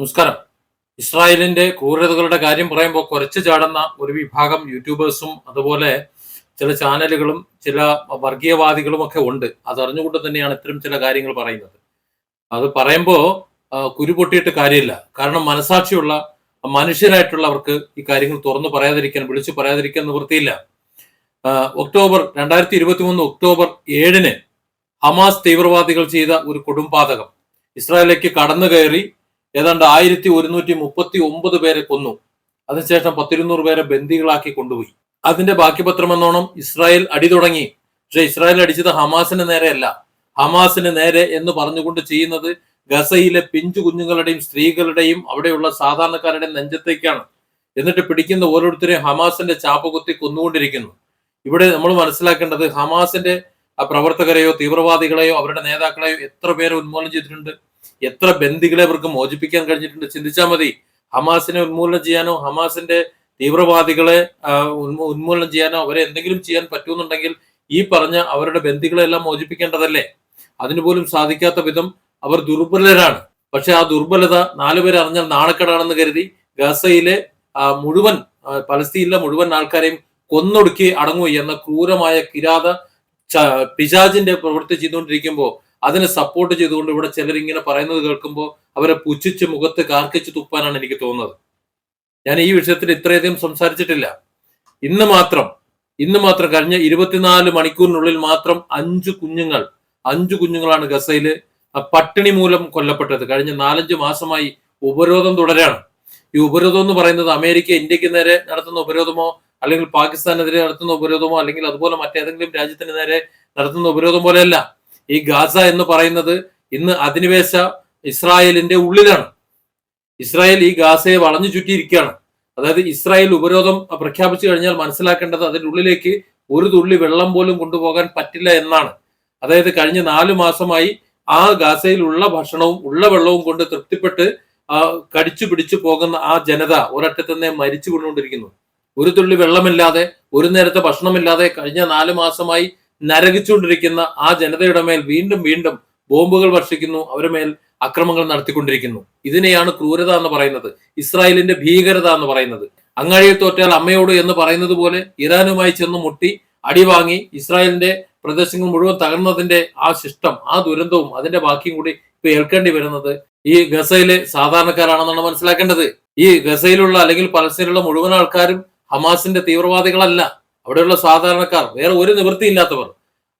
നമസ്കാരം. ഇസ്രായേലിന്റെ ക്രൂരതകളുടെ കാര്യം പറയുമ്പോൾ കുറച്ച് ചാടുന്ന ഒരു വിഭാഗം യൂട്യൂബേഴ്സും അതുപോലെ ചില ചാനലുകളും ചില വർഗീയവാദികളും ഒക്കെ ഉണ്ട്. അതറിഞ്ഞുകൊണ്ട് തന്നെയാണ് ഇത്തരം ചില കാര്യങ്ങൾ പറയുന്നത്. അത് പറയുമ്പോൾ കുരു പൊട്ടിയിട്ട് കാര്യമില്ല. കാരണം മനസാക്ഷിയുള്ള മനുഷ്യരായിട്ടുള്ളവർക്ക് ഈ കാര്യങ്ങൾ തുറന്നു പറയാതിരിക്കാൻ വിളിച്ചു പറയാതിരിക്കാൻ നിവൃത്തിയില്ല. ഒക്ടോബർ രണ്ടായിരത്തി ഇരുപത്തി മൂന്ന് ഒക്ടോബർ ഏഴിന് ഹമാസ് തീവ്രവാദികൾ ചെയ്ത ഒരു കൊടുംപാതകം. ഇസ്രായേലിലേക്ക് കടന്നു കയറി ഏതാണ്ട് ആയിരത്തി ഒരുന്നൂറ്റി മുപ്പത്തി ഒമ്പത് പേരെ കൊന്നു. അതിനുശേഷം പത്തിരുന്നൂറ് പേരെ ബന്ദികളാക്കി കൊണ്ടുപോയി. അതിന്റെ ബാക്കി പത്രം എന്നോണം ഇസ്രായേൽ അടി തുടങ്ങി. പക്ഷെ ഇസ്രായേൽ അടിച്ചത് ഹമാസിന് നേരെയല്ല. ഹമാസിന് നേരെ എന്ന് പറഞ്ഞുകൊണ്ട് ചെയ്യുന്നത് ഗസയിലെ പിഞ്ചു കുഞ്ഞുങ്ങളുടെയും സ്ത്രീകളുടെയും അവിടെയുള്ള സാധാരണക്കാരുടെയും നെഞ്ചത്തേക്കാണ്. എന്നിട്ട് പിടിക്കുന്ന ഓരോരുത്തരെയും ഹമാസിന്റെ ചാപ്പ കുത്തി കൊന്നുകൊണ്ടിരിക്കുന്നു. ഇവിടെ നമ്മൾ മനസ്സിലാക്കേണ്ടത് ഹമാസിന്റെ പ്രവർത്തകരെയോ തീവ്രവാദികളെയോ അവരുടെ നേതാക്കളെയോ എത്ര പേരെ ഉന്മൂലനം ചെയ്തിട്ടുണ്ട്? എത്ര ബന്ദികളെ അവർക്ക് മോചിപ്പിക്കാൻ കഴിഞ്ഞിട്ടുണ്ട്? ചിന്തിച്ചാൽ മതി. ഹമാസിനെ ഉന്മൂലനം ചെയ്യാനോ ഹമാസിന്റെ തീവ്രവാദികളെ ഉന്മൂലനം ചെയ്യാനോ അവരെ എന്തെങ്കിലും ചെയ്യാൻ പറ്റുമെന്നുണ്ടെങ്കിൽ ഈ പറഞ്ഞ അവരുടെ ബന്ദികളെ എല്ലാം മോചിപ്പിക്കേണ്ടതല്ലേ അതിനുപോലും സാധിക്കാത്ത വിധം അവർ ദുർബലരാണ്. പക്ഷെ ആ ദുർബലത നാലുപേരെ അറിഞ്ഞാൽ നാണക്കേടാണെന്ന് കരുതി ഗസയിലെ മുഴുവൻ പലസ്തീനിലെ മുഴുവൻ ആൾക്കാരെയും കൊന്നൊടുക്കി അടങ്ങുകയെന്ന ക്രൂരമായ കിരാത പിശാജിന്റെ പ്രവൃത്തി ചെയ്തുകൊണ്ടിരിക്കുമ്പോൾ അതിനെ സപ്പോർട്ട് ചെയ്തുകൊണ്ട് ഇവിടെ ചിലരിങ്ങനെ പറയുന്നത് കേൾക്കുമ്പോൾ അവരെ പുച്ഛിച്ച് മുഖത്ത് കാർക്കിച്ച് തുപ്പാനാണ് എനിക്ക് തോന്നുന്നത്. ഞാൻ ഈ വിഷയത്തിൽ ഇത്രയധികം സംസാരിച്ചിട്ടില്ല. ഇന്ന് മാത്രം ഇന്ന് മാത്രം കഴിഞ്ഞ ഇരുപത്തിനാല് മണിക്കൂറിനുള്ളിൽ മാത്രം അഞ്ച് കുഞ്ഞുങ്ങൾ അഞ്ച് കുഞ്ഞുങ്ങളാണ് ഗസയിൽ ആ പട്ടിണി മൂലം കൊല്ലപ്പെട്ടത്. കഴിഞ്ഞ നാലഞ്ച് മാസമായി ഉപരോധം തുടരാണ്. ഈ ഉപരോധം എന്ന് പറയുന്നത് അമേരിക്ക ഇന്ത്യയ്ക്ക് നേരെ നടത്തുന്ന ഉപരോധമോ അല്ലെങ്കിൽ പാകിസ്ഥാനെതിരെ നടത്തുന്ന ഉപരോധമോ അല്ലെങ്കിൽ അതുപോലെ മറ്റേതെങ്കിലും രാജ്യത്തിന് നേരെ നടത്തുന്ന ഉപരോധം പോലെയല്ല. ഈ ഗാസ എന്ന് പറയുന്നത് ഇന്ന് അധിനിവേശ ഇസ്രായേലിന്റെ ഉള്ളിലാണ്. ഇസ്രായേൽ ഈ ഗാസയെ വളഞ്ഞു ചുറ്റിയിരിക്കുകയാണ്. അതായത് ഇസ്രായേൽ ഉപരോധം പ്രഖ്യാപിച്ചു കഴിഞ്ഞാൽ മനസ്സിലാക്കേണ്ടത് അതിന്റെ ഉള്ളിലേക്ക് ഒരു തുള്ളി വെള്ളം പോലും കൊണ്ടുപോകാൻ പറ്റില്ല എന്നാണ്. അതായത് കഴിഞ്ഞ നാലു മാസമായി ആ ഗാസയിലുള്ള ഭക്ഷണവും ഉള്ള വെള്ളവും കൊണ്ട് തൃപ്തിപ്പെട്ട് കടിച്ചു പിടിച്ചു പോകുന്ന ആ ജനത ഒരറ്റത്ത് തന്നെ മരിച്ചു കൊണ്ടുകൊണ്ടിരിക്കുന്നു ഒരു തുള്ളി വെള്ളമില്ലാതെ ഒരു നേരത്തെ ഭക്ഷണമില്ലാതെ കഴിഞ്ഞ നാല് മാസമായി നരകിച്ചുകൊണ്ടിരിക്കുന്ന ആ ജനതയുടെ മേൽ വീണ്ടും വീണ്ടും ബോംബുകൾ വർഷിക്കുന്നു അവരുടെ മേൽ അക്രമങ്ങൾ നടത്തിക്കൊണ്ടിരിക്കുന്നു. ഇതിനെയാണ് ക്രൂരത എന്ന് പറയുന്നത്. ഇസ്രായേലിന്റെ ഭീകരത എന്ന് പറയുന്നത്. അങ്ങഴയെ തോറ്റാൽ അമ്മയോട് എന്ന് പറയുന്നത് പോലെ ഇറാനുമായി ചെന്ന് മുട്ടി അടിവാങ്ങി ഇസ്രായേലിന്റെ പ്രദേശങ്ങൾ മുഴുവൻ തകർന്നതിന്റെ ആ ശിഷ്ടം ആ ദുരന്തവും അതിന്റെ ബാക്കിയും കൂടി ഇപ്പൊ ഏൽക്കേണ്ടി വരുന്നത് ഈ ഗസയിലെ സാധാരണക്കാരാണെന്നാണ് മനസ്സിലാക്കേണ്ടത്. ഈ ഗസയിലുള്ള അല്ലെങ്കിൽ പലസ്തീനിലുള്ള മുഴുവൻ ആൾക്കാരും ഹമാസിന്റെ തീവ്രവാദികളല്ല. അവിടെയുള്ള സാധാരണക്കാർ വേറെ ഒരു നിവൃത്തി ഇല്ലാത്തവർ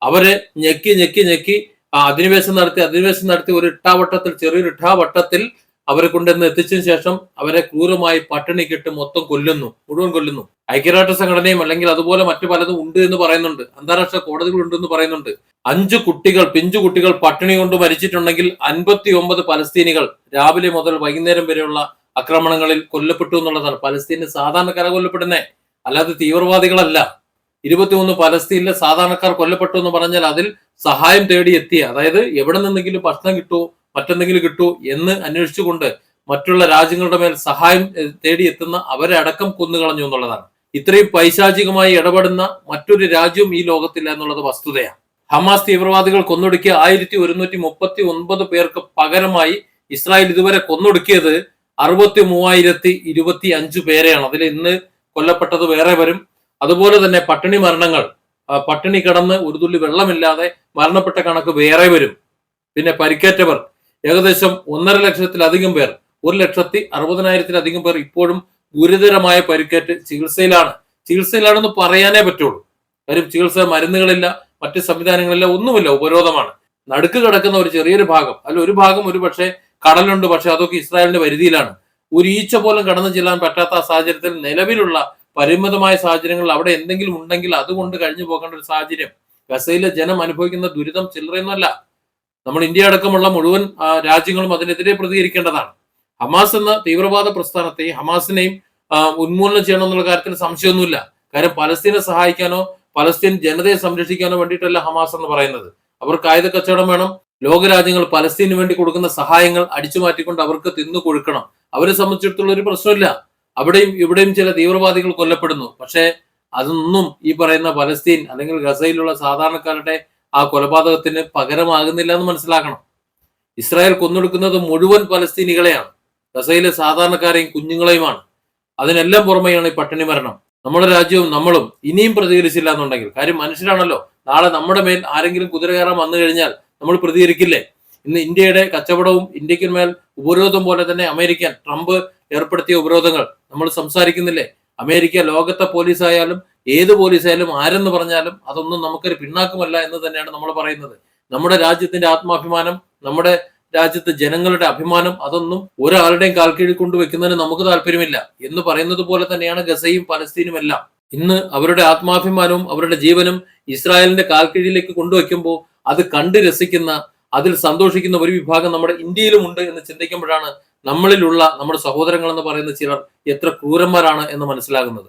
അവരെ ഞെക്കി ഞെക്കി ഞെക്കി അധിനിവേശം നടത്തി അധിനിവേശം നടത്തി ഒരു ഇട്ടാവട്ടത്തിൽ ചെറിയൊരു ഇട്ടാവട്ടത്തിൽ അവരെ കൊണ്ടുവന്ന് എത്തിച്ചതിന് ശേഷം അവരെ ക്രൂരമായി പട്ടിണി കെട്ട് മൊത്തം കൊല്ലുന്നു മുഴുവൻ കൊല്ലുന്നു. ഐക്യരാഷ്ട്ര സംഘടനയും അല്ലെങ്കിൽ അതുപോലെ മറ്റു പലതും ഉണ്ട് എന്ന് പറയുന്നുണ്ട്. അന്താരാഷ്ട്ര കോടതികൾ ഉണ്ട് എന്ന് പറയുന്നുണ്ട്. അഞ്ചു കുട്ടികൾ പിഞ്ചു കുട്ടികൾ പട്ടിണി കൊണ്ട് മരിച്ചിട്ടുണ്ടെങ്കിൽ അൻപത്തി ഒമ്പത് പലസ്തീനികൾ രാവിലെ മുതൽ വൈകുന്നേരം വരെയുള്ള ആക്രമണങ്ങളിൽ കൊല്ലപ്പെട്ടു എന്നുള്ളതാണ്. പലസ്തീനിൽ സാധാരണക്കാരെ കൊല്ലപ്പെടുന്നേ. അല്ലാതെ തീവ്രവാദികളല്ല. ഇരുപത്തിമൂന്ന് പലസ്തീനിലെ സാധാരണക്കാർ കൊല്ലപ്പെട്ടു എന്ന് പറഞ്ഞാൽ അതിൽ സഹായം തേടി എത്തിയ അതായത് എവിടെ നിന്നെങ്കിലും ഭക്ഷണം കിട്ടുമോ മറ്റെന്തെങ്കിലും കിട്ടുമോ എന്ന് അന്വേഷിച്ചുകൊണ്ട് മറ്റുള്ള രാജ്യങ്ങളുടെ മേൽ സഹായം തേടി എത്തുന്ന അവരെ അടക്കം കൊന്നുകളഞ്ഞു എന്നുള്ളതാണ്. ഇത്രയും പൈശാചികമായി ഇടപെടുന്ന മറ്റൊരു രാജ്യവും ഈ ലോകത്തില്ല എന്നുള്ളത് വസ്തുതയാണ്. ഹമാസ് തീവ്രവാദികൾ കൊന്നൊടുക്കിയ ആയിരത്തി ഒരുന്നൂറ്റി മുപ്പത്തി ഒൻപത് പേർക്ക് പകരമായി ഇസ്രായേൽ ഇതുവരെ കൊന്നൊടുക്കിയത് അറുപത്തി മൂവായിരത്തി ഇരുപത്തി അഞ്ച് പേരെയാണ്. അതിൽ ഇന്ന് കൊല്ലപ്പെട്ടത് വേറെ വരും. അതുപോലെ തന്നെ പട്ടിണി മരണങ്ങൾ പട്ടിണി കിടന്ന് ഒരു തുള്ളി വെള്ളമില്ലാതെ മരണപ്പെട്ട കണക്ക് വേറെ വരും. പിന്നെ പരിക്കേറ്റവർ ഏകദേശം ഒന്നര ലക്ഷത്തിലധികം പേർ ഒരു ലക്ഷത്തി അറുപതിനായിരത്തിലധികം പേർ ഇപ്പോഴും ഗുരുതരമായ പരിക്കേറ്റ് ചികിത്സയിലാണ്. ചികിത്സയിലാണെന്ന് പറയാനേ പറ്റുള്ളൂ. കാര്യം ചികിത്സ മരുന്നുകളില്ല മറ്റ് സംവിധാനങ്ങളില്ല ഒന്നുമില്ല ഉപരോധമാണ്. നടുക്ക് കിടക്കുന്ന ഒരു ചെറിയൊരു ഭാഗം അല്ല ഒരു ഭാഗം ഒരു പക്ഷേ കടലുണ്ട് പക്ഷെ അതൊക്കെ ഇസ്രായേലിന്റെ പരിധിയിലാണ്. ഒരു ഈച്ച പോലും കടന്നു ചെല്ലാൻ പറ്റാത്ത സാഹചര്യത്തിൽ നിലവിലുള്ള പരിമിതമായ സാഹചര്യങ്ങൾ അവിടെ എന്തെങ്കിലും ഉണ്ടെങ്കിൽ അതുകൊണ്ട് കഴിഞ്ഞു പോകേണ്ട ഒരു സാഹചര്യം. ഗസയിലെ ജനം അനുഭവിക്കുന്ന ദുരിതം ചില്ലറയെന്നല്ല. നമ്മൾ ഇന്ത്യ അടക്കമുള്ള മുഴുവൻ രാജ്യങ്ങളും അതിനെതിരെ പ്രതികരിക്കേണ്ടതാണ്. ഹമാസ് എന്ന തീവ്രവാദ പ്രസ്ഥാനത്തെ ഹമാസിനെയും ഉന്മൂലനം ചെയ്യണം എന്നുള്ള കാര്യത്തിൽ സംശയമൊന്നുമില്ല. കാര്യം പലസ്തീനെ സഹായിക്കാനോ പലസ്തീൻ ജനതയെ സംരക്ഷിക്കാനോ വേണ്ടിയിട്ടല്ല ഹമാസ് എന്ന് പറയുന്നത്. അവർക്ക് ആയുധ കച്ചവടം വേണം. ലോകരാജ്യങ്ങൾ പലസ്തീന് വേണ്ടി കൊടുക്കുന്ന സഹായങ്ങൾ അടിച്ചു മാറ്റിക്കൊണ്ട് അവർക്ക് തിന്നു കൊടുക്കണം അവരെ സംബന്ധിച്ചിടത്തോളം ഒരു പ്രശ്നമില്ല. അവിടെയും ഇവിടെയും ചില തീവ്രവാദികൾ കൊല്ലപ്പെടുന്നു. പക്ഷേ അതൊന്നും ഈ പറയുന്ന പലസ്തീൻ അല്ലെങ്കിൽ ഗസയിലുള്ള സാധാരണക്കാരുടെ ആ കൊലപാതകത്തിന് പകരമാകുന്നില്ല എന്ന് മനസ്സിലാക്കണം. ഇസ്രായേൽ കൊന്നൊടുക്കുന്നത് മുഴുവൻ പലസ്തീനികളെയാണ്. ഗസയിലെ സാധാരണക്കാരെയും കുഞ്ഞുങ്ങളെയുമാണ്. അതിനെല്ലാം പുറമെയാണ് ഈ പട്ടിണി മരണം. നമ്മുടെ രാജ്യവും നമ്മളും ഇനിയും പ്രതികരിച്ചില്ല എന്നുണ്ടെങ്കിൽ കാര്യം മനുഷ്യരാണല്ലോ. നാളെ നമ്മുടെ മേൽ ആരെങ്കിലും കുതിര കയറാൻ വന്നു കഴിഞ്ഞാൽ നമ്മൾ പ്രതികരിക്കില്ലേ? ഇന്ന് ഇന്ത്യയുടെ കച്ചവടവും ഇന്ത്യയ്ക്ക് മേൽ ഉപരോധം പോലെ തന്നെ അമേരിക്കൻ ട്രംപ് ഏർപ്പെടുത്തിയ ഉപരോധങ്ങൾ നമ്മൾ സംസാരിക്കുന്നില്ലേ? അമേരിക്ക ലോകത്തെ പോലീസായാലും ഏത് പോലീസായാലും ആരെന്ന് പറഞ്ഞാലും അതൊന്നും നമുക്കൊരു പിന്നാക്കമല്ല എന്ന് തന്നെയാണ് നമ്മൾ പറയുന്നത്. നമ്മുടെ രാജ്യത്തിന്റെ ആത്മാഭിമാനം നമ്മുടെ രാജ്യത്തെ ജനങ്ങളുടെ അഭിമാനം അതൊന്നും ഒരാളുടെയും കാൽക്കീഴിൽ കൊണ്ടുവെക്കുന്നതിന് നമുക്ക് താല്പര്യമില്ല എന്ന് പറയുന്നത് പോലെ തന്നെയാണ് ഗസയും പലസ്തീനും എല്ലാം. ഇന്ന് അവരുടെ ആത്മാഭിമാനവും അവരുടെ ജീവനും ഇസ്രായേലിന്റെ കാൽക്കീഴിലേക്ക് കൊണ്ടുവയ്ക്കുമ്പോൾ അത് കണ്ട് രസിക്കുന്ന അതിൽ സന്തോഷിക്കുന്ന ഒരു വിഭാഗം നമ്മുടെ ഇന്ത്യയിലും ഉണ്ട് എന്ന് ചിന്തിക്കുമ്പോഴാണ് നമ്മളിലുള്ള നമ്മുടെ സഹോദരങ്ങൾ എന്ന് പറയുന്ന ചിലർ എത്ര ക്രൂരന്മാരാണ് എന്ന് മനസ്സിലാകുന്നത്.